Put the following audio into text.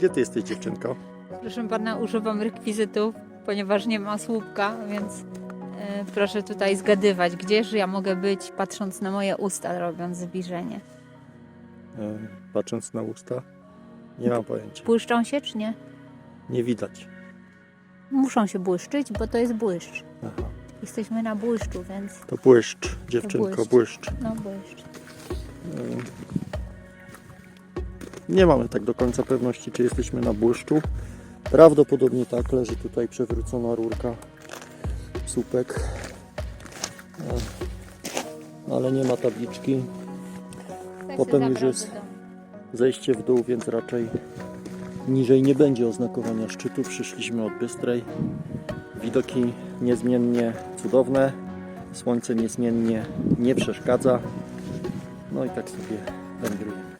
Gdzie ty jesteś dziewczynko? Proszę pana, używam rekwizytów, ponieważ nie ma słupka, więc e, proszę tutaj zgadywać, gdzież ja mogę być, patrząc na moje usta, robiąc zbliżenie. E, patrząc na usta. Nie mam pojęcia. Błyszczą się czy nie? Nie widać. Muszą się błyszczyć, bo to jest błyszcz. Aha. Jesteśmy na błyszczu, więc To błyszcz, dziewczynko, błyszcz. błyszcz. no błyszcz. Nie mamy tak do końca pewności, czy jesteśmy na błyszczu. Prawdopodobnie tak, leży tutaj przewrócona rurka, słupek. E, Ale nie ma tabliczki. Tak Potem już jest-. Zejście w dół, więc raczej niżej nie będzie oznakowania szczytu. Przyszliśmy od Bystrej. Widoki niezmiennie cudowne. Słońce niezmiennie nie przeszkadza. No i tak sobie wędrujemy.